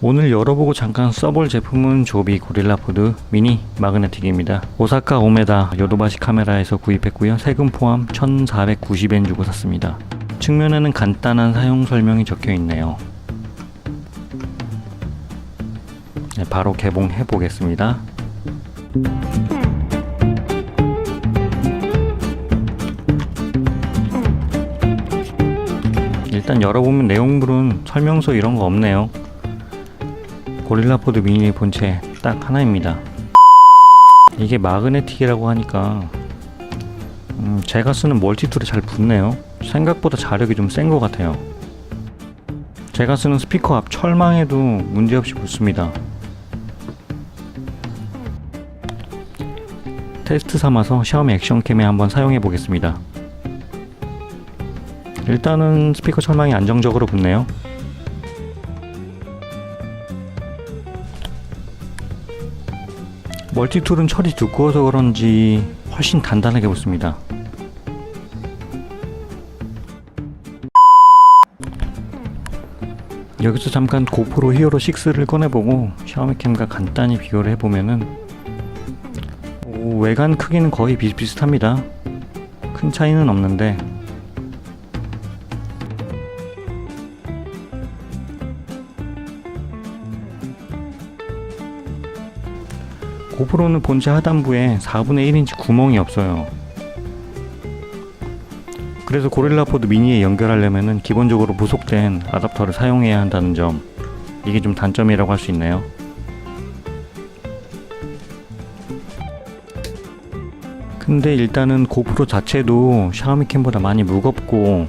오늘 열어보고 잠깐 써볼 제품은 조비 고릴라 포드 미니 마그네틱입니다. 오사카 오메다 요도바시 카메라에서 구입했고요. 세금 포함 1490엔 주고 샀습니다. 측면에는 간단한 사용 설명이 적혀 있네요. 네, 바로 개봉해 보겠습니다. 일단 열어보면 내용물은 설명서 이런 거 없네요. 고릴라 포드 미니 본체 딱 하나입니다. 이게 마그네틱이라고 하니까 음, 제가 쓰는 멀티툴에 잘 붙네요. 생각보다 자력이 좀 센 것 같아요. 제가 쓰는 스피커 앞 철망에도 문제없이 붙습니다. 테스트 삼아서 샤오미 액션캠에 한번 사용해 보겠습니다. 일단은 스피커 철망이 안정적으로 붙네요. 멀티툴은 철이 두꺼워서 그런지 훨씬 단단하게 붙습니다. 여기서 잠깐 고프로 히어로 6를 꺼내보고 샤오미캠과 간단히 비교를 해보면은 오, 외관 크기는 거의 비슷비슷합니다. 큰 차이는 없는데 고프로는 본체 하단부에 4분의 1인치 구멍이 없어요. 그래서 고릴라 포드 미니에 연결하려면은 기본적으로 부속된 아답터를 사용해야 한다는 점 이게 좀 단점이라고 할 수 있네요. 근데 일단은 고프로 자체도 샤오미 캠보다 많이 무겁고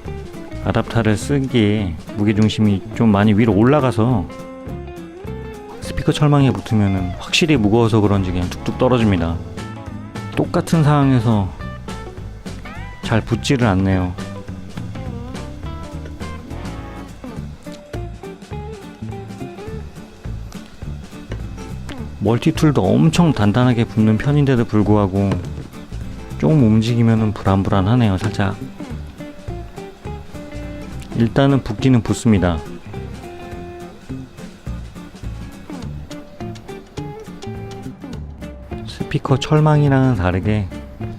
아답터를 쓰기에 무게중심이 좀 많이 위로 올라가서 스피커 철망에 붙으면 확실히 무거워서 그런지 그냥 툭툭 떨어집니다. 똑같은 상황에서 잘 붙지를 않네요. 멀티툴도 엄청 단단하게 붙는 편인데도 불구하고 조금 움직이면 불안불안하네요, 살짝. 일단은 붙기는 붙습니다. 스피커 철망이랑은 다르게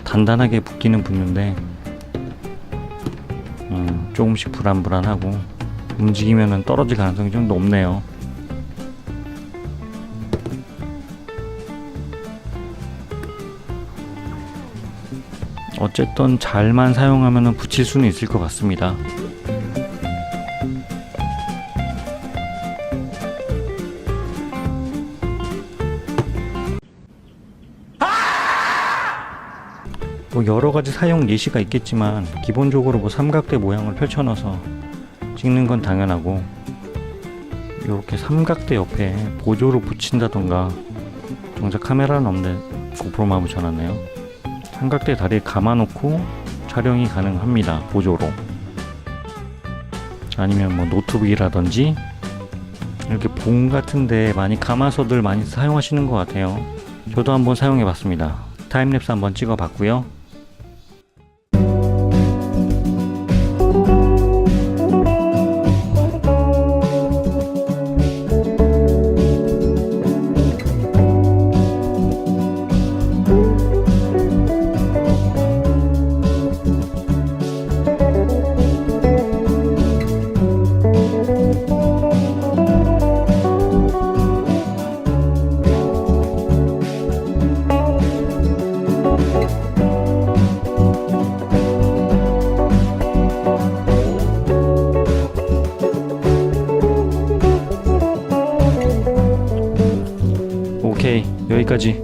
단단하게 붙기는 붙는데 음, 조금씩 불안불안하고 움직이면 떨어질 가능성이 좀 높네요. 어쨌든 잘만 사용하면 붙일 수는 있을 것 같습니다. 뭐 여러 가지 사용 예시가 있겠지만 기본적으로 뭐 삼각대 모양을 펼쳐놔서 찍는 건 당연하고 이렇게 삼각대 옆에 보조로 붙인다던가 정작 카메라는 없는데 고프로만 붙여놨네요. 삼각대 다리에 감아놓고 촬영이 가능합니다 보조로. 아니면 뭐 노트북이라든지 이렇게 봉 같은데 많이 감아서들 많이 사용하시는 것 같아요. 저도 한번 사용해 봤습니다. 타임랩스 한번 찍어 봤고요 오케이 여기까지